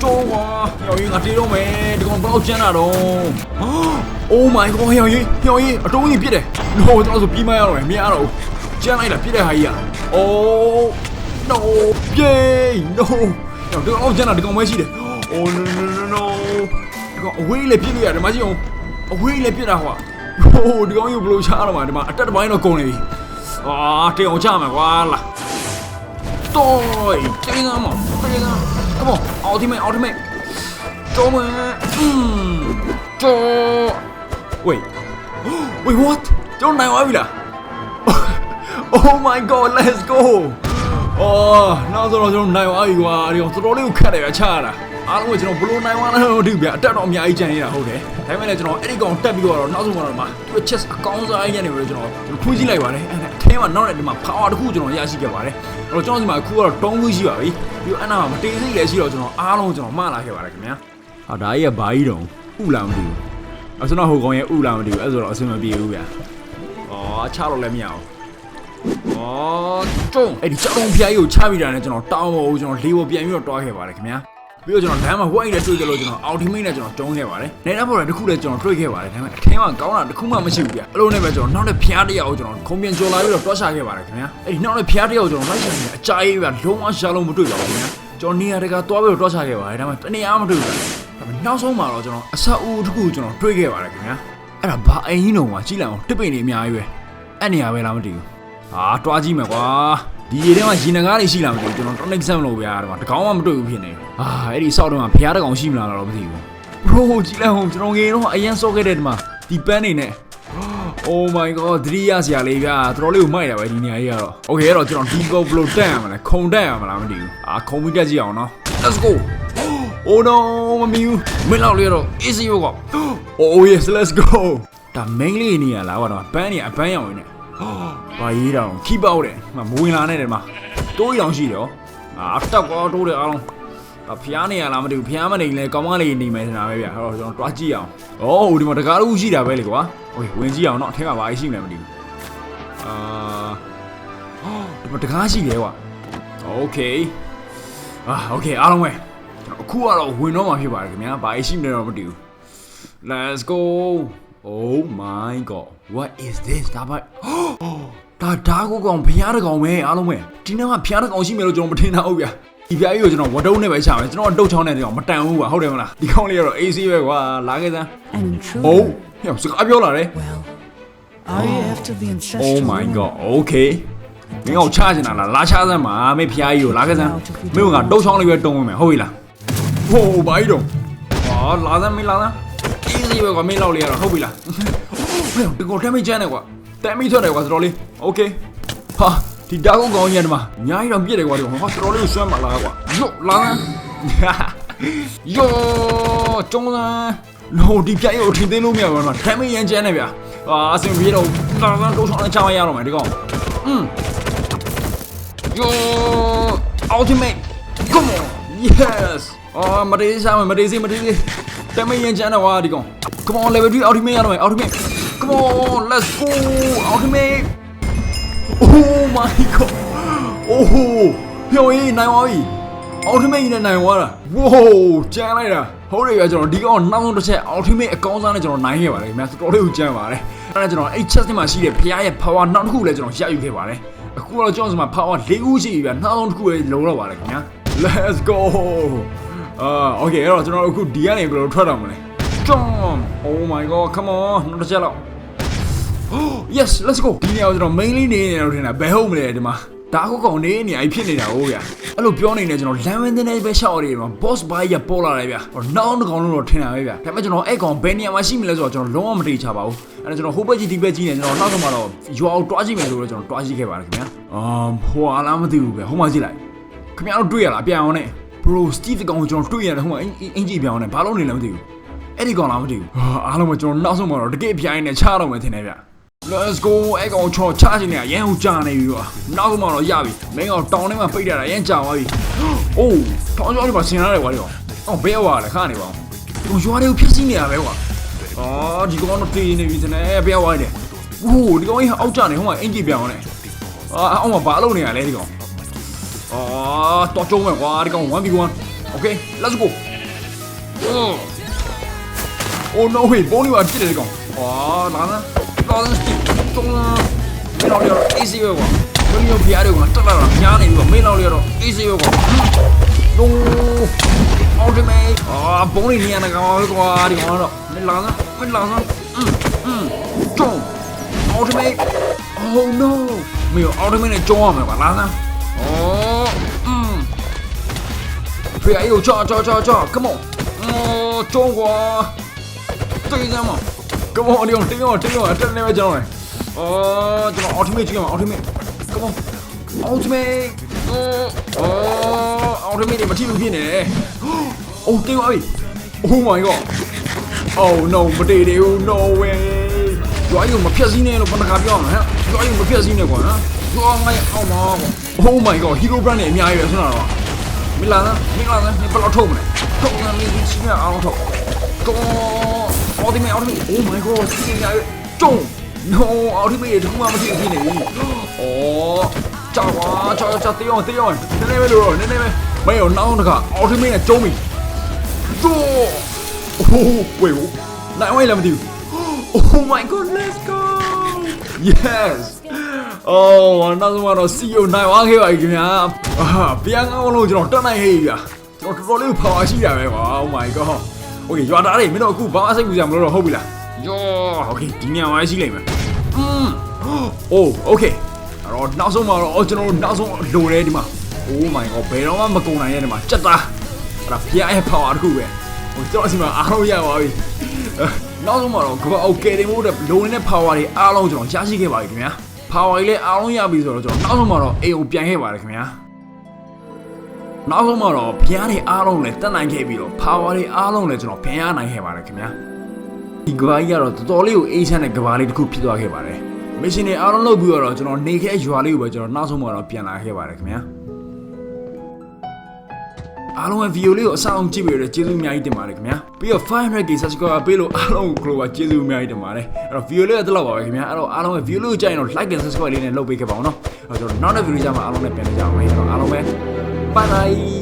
ကျုံးကွာရောင်ရင်ငါတေးတော့မယ်ဒီကောင်ဘယ်လောက်ကျန်းတာတော့ oh my god ရောင်ရင်ရောင်ရင်အတုံးကြီးပြစ်တယ် no တော့ဆိုပြီးမရတော့မယ်မရတော့ဘူးကျန်းလိုက်တာပြစ်တဲ့ဟာကြီးอ่ะ oh no ပြေး no တော့အော်ကျန်တာဒီကောင်ပဲရှိတယ်။ Oh no no no no ဒီကောင်အဝေးလေပြစ်လို့ရတယ်မကြီးအောင်အဝေးလေပြစ်တာဟွာ။ဟိုးဒီကောင်ကြီးဘယ်လိုချရမှာဒီမှာအတက်တစ်ပိုင်းတော့ကုန်နေပြီ။အာတင်အောင်ချမှာကွာလာ။တော်တေးကမောတေးကကမောအော်တီမေအော်တီမေတော်မอืมတော် Wait Wait what ကျွန်တော်နိုင်သွားပြီလား Oh my god let's go အော်နောက်ဆိုတော့ကျွန်တော်နိုင်သွားပြီကွာဒီတော့တော်တော်လေးကိုခတ်တယ်ဗျချရတာအားလုံးကကျွန်တော်ဘလို့နိုင်သွားလဲမသိဘူးဗျအတက်တော့အများကြီးကြံနေတာဟုတ်တယ်ဒါပေမဲ့လည်းကျွန်တော်အဲ့ဒီကောင်တက်ပြီးတော့နောက်ဆုံးကတော့မှသူ chess အကောင်းစားရနေပြီလို့ကျွန်တော်ထွေးကြည့်လိုက်ပါတယ်အဲ့ဒါအထင်းမှာနောက်တဲ့ဒီမှာ power တစ်ခုကျွန်တော်ရရှိခဲ့ပါတယ်အဲ့တော့ကျွန်တော်ဒီမှာအခုကတော့တုံးခုရှိပါပြီပြီးတော့အဲ့နာမှာမတေးစိတ်လည်းရှိတော့ကျွန်တော်အားလုံးကျွန်တော်မှားလာခဲ့ပါတယ်ခင်ဗျာဟာဒါကြီးကဘာကြီးတုံးဥလာမသိဘူးအဲ့ဆိုတော့ဟိုကောင်ရဲ့ဥလာမသိဘူးအဲ့ဆိုတော့အဆင်မပြေဘူးဗျာဩချလို့လည်းမရအောင်။ အော်ကျုံအဲ့ဒီကြောင်ဖျားကြီးကိုချပြီးတာနဲ့ကျွန်တော်တောင်းဖို့ကျွန်တော်လေးပေါ်ပြန်ပြီးတော့တွားခဲ့ပါတယ်ခင်ဗျာ။ပြီးတော့ကျွန်တော်လမ်းမှာဝိုင်းနဲ့တွေ့ကြလို့ကျွန်တော်အော်တီမိတ်နဲ့ကျွန်တော်တုံးခဲ့ပါတယ်။နေတာပေါ်တယ်တစ်ခုလည်းကျွန်တော်တွေ့ခဲ့ပါတယ်ဒါပေမဲ့အထင်းကကောင်းတာတစ်ခုမှမရှိဘူးဗျ။အဲ့လိုနဲ့ပဲကျွန်တော်နောက်တဲ့ဖျားတစ်ယောက်ကိုကျွန်တော်ခုံပြန်ကျော်လာပြီးတော့တွားချခဲ့ပါတယ်ခင်ဗျာ။အဲ့ဒီနောက်တဲ့ဖျားတစ်ယောက်ကိုကျွန်တော်လိုက်ရှာနေအကြာကြီးဗျလုံးဝရှာလို့မတွေ့ပါဘူးခင်ဗျာ။ကျွန်တော်နေရာတကာတွားပြီးတော့တွားချခဲ့ပါတယ်ဒါပေမဲ့တနေရာမတွေ့ဘူးဗျ။ဒါပေမဲ့နောက်ဆုံးမှာတော့ကျွန်တော်အဆောက်အဦတစ်ခုကိုကျွန်တော်တွေ့ခဲ့ပါတယ်ခင်ဗျာ။အဲ့ဒါဘာအိမ်ကြီးလုံးကကြည့်လိုက်အောင်တစ်ပိန်နေအများကြီးပဲ။အဲ့နေရာပဲလားမသိဘူး။ ဟာတွားကြည့်မယ်ကွာဒီရေထဲမှာရေနဂါးတွေရှိလားမသိဘူးကျွန်တော်တော့ next time လို့ဗျာဒီမှာတကောင်မှမတွေ့ဘူးဖြစ်နေအာအဲ့ဒီဆောက်တော့မှဖျားတကောင်ရှိမလားတော့မသိဘူး bro ကြည့်လိုက်အောင်ကျွန်တော်ငယ်တော့အရင်စော့ခဲ့တဲ့ဒီမှာဒီပန်းနေနဲ့ Oh my god သတိရစရာလေးဗျာတော်တော်လေးကိုမိုက်တာပဲဒီနေရာကြီးကတော့ Okay အဲ့တော့ကျွန်တော်ဒီကောဘလို့တက်ရမလဲခုံတက်ရမလားမသိဘူးအာခုံပြီးတက်ကြည့်အောင်နော် Let's go Oh no မမီဘူးမင်းလောက်လေးတော့ easy ရောက Oh yes let's go ဒါ main လေးနေရလားကွာတော့ဘန်းနေအပန်းရောင်နေ ဘာရေးတာတော့ keep out တယ်မမဝင်လာနဲ့တယ်မှာတိုးရီအောင်ရှိတယ်။အာတက်ကောတိုးတယ်အားလုံးအဖျားနေရလားမသိဘူးဖျားမနေရင်လည်းကောင်းမလေးနေမယ်ဆိုတာပဲဗျ။ဟောကျွန်တော်တွားကြည့်အောင်။အော်ဒီမှာတကားလို့ရှိတာပဲလေကွာ။ Okay ဝင်ကြည့်အောင်တော့အထက်ကဘာရှိမလဲမသိဘူး။အာအော်ဒီမှာတကားရှိတယ်ကွာ။ Okay အာ Okay အားလုံးပဲကျွန်တော်အခုကတော့ဝင်တော့မှာဖြစ်ပါတယ်ခင်ဗျာ။ဘာရှိမလဲတော့မသိဘူး။ Let's go Oh my god what is this ဒါပါ ဒါဓာကိုကောင်ဖျားတကောင်ပဲအားလုံးပဲဒီနေ့ကဖျားတကောင်ရှိမယ်လို့ကျွန်တော်မထင်တာဟုတ်ဗျာဒီဖျားကြီးကိုကျွန်တော်ဝတ်တုံးနဲ့ပဲရှာမယ်ကျွန်တော်တုတ်ချောင်းနဲ့တော့မတန်ဘူးကွာဟုတ်တယ်မလားဒီကောင်လေးကတော့ AC ပဲကွာလာခဲ့စမ်း And ဟုတ် truly, ဟဲ့စကားပြောလာတယ် well, are you after the ancestral Oh my rune? god okay မင်းအောင်ချချင်တာလားလာချစမ်းပါမေဖျားကြီးကိုလာခဲ့စမ်းမင်းကတုတ်ချောင်းလေးပဲတုံးဝင်မယ်ဟုတ်ပြီလားဟိုးဘာကြီးတော့ဟာလာစမ်းမင်းလာစမ်း easy ပဲကွာမင်းလောက်လေးရတော့ဟုတ်ပြီလားဟဲ့ဒီကောင်တမ်းမချမ်းတယ်ကွာ တမ်းမထွက်တယ်ကွာတော်တော်လေး okay ဟာဒီတာကုတ်ကောင်ကြီးကဒီမှာအများကြီးတော့ပြည့်တယ်ကွာဒီကောင်ဟာတော်တော်လေးကိုဆွမ်းပါလားကွာယော့လာယောကျုံးလာနိုဒီပြိုင်ကိုထင်သိမ်းလို့မရဘူးကွာဒမ်းမရမ်းချမ်းတယ်ဗျာဟာအစင်ပြေတော့လာလာတော့ဆောင်ချမ်းရတော့မယ်ဒီကောင်อืมယော ultimate come on yes အော်မတေးစားမယ်မတေးစီမတေးစီဒမ်းမရမ်းချမ်းတော့ကွာဒီကောင် come on level 3 ultimate ရတော့မယ် ultimate come on let's go ultimate Oh my god အိုးဟိုဖြော်ရေးနိုင်သွားပြီအော်တိုမက်ကြီးနဲ့နိုင်သွားတာဝိုးကျန်လိုက်တာဟုတ်တယ်ဗျာကျွန်တော်ဒီကောင်နောက်ဆုံးတစ်ချက်အော်တိုမက်အကောင်းစားနဲ့ကျွန်တော်နိုင်ခဲ့ပါတယ်ခင်ဗျာတော်တော်လေးကိုကျန်ပါတယ်အဲ့ဒါကျွန်တော်အဲ့ chest မှာရှိတဲ့ဖျားရဲ့ power နောက်တစ်ခုလည်းကျွန်တော်ရယူခဲ့ပါတယ်အခုတော့ကျွန်တော်ဒီမှာ power ၄ခုရှိပြီဗျာနောက်ဆုံးတစ်ခုလည်းလုံးတော့ပါတယ်ခင်ဗျာ let's go အာ okay အဲ့တော့ကျွန်တော်အခုဒီကနေဘယ်လိုထွက်တော့မလဲ jump oh my god come on နောက်တစ်ချက်လောက် yes let's go ဒီနေရာကိုကျွန်တော် mainly နေနေတော့ထင်တာဘယ်ဟုတ်မလဲဒီမှာဒါအခုကောင်နေနေအိဖြစ်နေတာဟုတ်ဗျာအဲ့လိုပြောနေနေကျွန်တော်လမ်းဝင်းတဲ့ပဲရှောက်ရတယ်မှာ boss buy ရပေါ်လာတယ်ဗျာဟိုနောက်တစ်ကောင်လုံးတော့ထင်တာပဲဗျာဒါပေမဲ့ကျွန်တော်အဲ့ကောင်ဘယ်နေရာမှာရှိမလဲဆိုတော့ကျွန်တော်လုံးဝမတိချပါဘူးအဲ့ဒါကျွန်တော်ဟိုဘက်ကြီးဒီဘက်ကြီးနေကျွန်တော်နောက်တော့မှတော့ရွာအောင်တွားကြည့်မယ်လို့ကျွန်တော်တွားကြည့်ခဲ့ပါတယ်ခင်ဗျာအမ်ဟိုအားလားမသိဘူးဗျာဟိုမှာကြည့်လိုက်ခင်ဗျားတို့တွေ့ရလားပြန်အောင်နဲ့ bro steve ကောင်ကိုကျွန်တော်တွေ့ရတယ်ဟိုမှာအင်ကြီးပြောင်းနေဘာလို့နေလဲမသိဘူးအဲ့ဒီကောင်လားမသိဘူးဟာအားလုံးကကျွန်တော်နောက်ဆုံးမှတော့တကယ်ပြိုင်နေချတော့မယ်ထင်တယ်ဗျာ Let's go အဲ့ကောင်ချော်ချချင်နေရရန်ဟိုကြာနေပြီကွာနောက်ဆုံးမှတော့ရပြီမင်းကောင်တောင်းထဲမှာပိတ်ထားတာရန်ကြာသွားပြီအိုးတောင်းကျော်လေးမှာဆင်ရတယ်ကွာဒီကောင်အော်ဘဲဝါလေခါနေပါအောင်ဒီရွာတွေကိုဖြည့်စည်းနေရပဲကွာအော်ဒီကောင်တော့တေးနေပြီစနေဘဲဝါတယ်ဝိုးဒီကောင်ကြီးအောက်ကျနေဟိုမှာအင်ကြီးပြောင်းနေအာအောက်မှာဘာလုပ်နေရလဲဒီကောင်အာတော့ကျုံးမယ်ကွာဒီကောင် 1v1 Okay let's go Oh no wait ဘုံလေးပါပြစ်တယ်ဒီကောင်။ဟာလာလား။လာလား။တုံးလား။မင်းတို့ရော easy ပဲကွာ။မင်းတို့ဖျားတယ်ကွာတက်လာတာဖျားနေပြီကွာမင်းတို့ရော easy ပဲကွာ။လုံး ultimate အာဘုံလေးနေရတာကောင်ကွာဒီကောင်တော့မင်းလာလားမင်းလာလား။အင်းအင်းတုံး ultimate oh no မင်း ultimate နဲ့ကျောင်းရမယ်ကွာလာလား။အော်အင်းဖျားရို့ချောချောချော come on 哦，中华。 တက်ကြီးကြမ်းမကမောအဒီအောင်တင်းအောင်တင်းအောင်အတက်နဲ့ပဲကျွန်တော်လေအော်ကျွန်တော် ultimate ကြီးမှာ ultimate ကမော ultimate အော် ultimate တွေမထိဘူးဖြစ်နေတယ်အိုးတင်းပါပြီ oh my god oh no မတည်သေးဘူး no way ကြွားယုံမဖြက်စည်းနဲ့လို့ဘယ်နှခါပြောအောင်လဲကြွားယုံမဖြက်စည်းနဲ့ကွာနော်ကြွားငါရအောင်ပါကွာ oh my god hero brand နဲ့အများကြီးပဲဆွမ်းတာတော့မလာလားမလာလားဘယ်လောက်ထုတ်မလဲထုတ်လားမင်းကြီးချင်းအောင်ထုတ်ကော အော်ဒီမေအော်ဒီမေ oh my god စီးနေရကျုံ no အော်ဒီမေတခုမှမဖြစ်ဖြစ်နေဘူးအော်ကြောက်ပါကြောက်ကြောက်တေးအောင်တေးအောင်နည်းနည်းပဲလို့နည်းနည်းပဲမင်းရောနောက်တစ်ခါအော်ဒီမေနဲ့ကျုံပြီကျိုး Oh, wait, oh. နိုင်ဝိုင်းလည်းမသိဘူး Oh my god, let's go. Yes. Oh, နောက်ဆုံးတော့ CEO နိုင်ဝါခဲ့ပါပြီခင်ဗျာ။အာပြန်ကောင်းလို့ကျွန်တော်တက်နိုင်ဟေးဗျာ။ကျွန်တော်တော်တော်လေးပါဝါရှိတာပဲကွာ။ Oh my god. Okay ရွာသားတွေမင်းတို့အခုဘာမှစိတ်ကူစရာမလိုတော့ဟုတ်ပြီလား။ Yo, okay ဒီညဝိုင်းရှိလိမ့်မယ်။ Mm. Oh, okay. အဲ့တော့နောက်ဆုံးမှာတော့ကျွန်တော်တို့နောက်ဆုံးလိုတယ်ဒီမှာ Oh my god ဘယ်တော့မှမကုန်နိုင်ရဲ့ဒီမှာစက်သားအဲ့ဒါဖျားရဲ့ power တစ်ခုပဲဟိုကျွန်တော်အစီမှာအားလုံးရပါပြီနောက်ဆုံးမှာတော့ကမ္ဘာအောက်ကယ်တင်ဖို့တဲ့လိုနေတဲ့ power တွေအားလုံးကျွန်တော်ရရှိခဲ့ပါပြီခင်ဗျာ power တွေလည်းအားလုံးရပြီဆိုတော့ကျွန်တော်နောက်ဆုံးမှာတော့အိမ်ကိုပြန်ခဲ့ပါတယ်ခင်ဗျာ နောက်ဆုံးမှာတော့ဖျားတွေအားလုံးလည်းတက်နိုင်ခဲ့ပြီးတော့ power တွေအားလုံးလည်းကျွန်တော်ဖျားနိုင်ခဲ့ပါတယ်ခင်ဗျာဒီကဘာကြီးကတော့တော်တော်လေးကိုအေးချမ်းတဲ့ကဘာလေးတစ်ခုဖြစ်သွားခဲ့ပါတယ်မရှင်တွေအားလုံးလုပ်ပြီးတော့ကျွန်တော်နေခဲ့ရွာလေးကိုပဲကျွန်တော်နောက်ဆုံးမှာတော့ပြန်လာခဲ့ပါတယ်ခင်ဗျာအားလုံးကဗီဒီယိုလေးကိုအဆောင်ကြည့်ပြီးတော့ကျေးဇူးအများကြီးတင်ပါတယ်ခင်ဗျာပြီးတော့ 500k subscriber ပေးလို့အားလုံးကိုကကျေးဇူးအများကြီးတင်ပါတယ်အဲ့တော့ဗီဒီယိုလေးကတလောက်ပါပဲခင်ဗျာအဲ့တော့အားလုံးကဗီဒီယိုလေးကိုကြိုက်ရင်တော့ like and subscribe လေးနဲ့လုပ်ပေးခဲ့ပါအောင်နော်အဲ့တော့ကျွန်တော်နောက်တဲ့ဗီဒီယိုကြမှာအားလုံးနဲ့ပြန်ကြအောင်မယ်အဲ့တော့အားလုံးပဲ para ir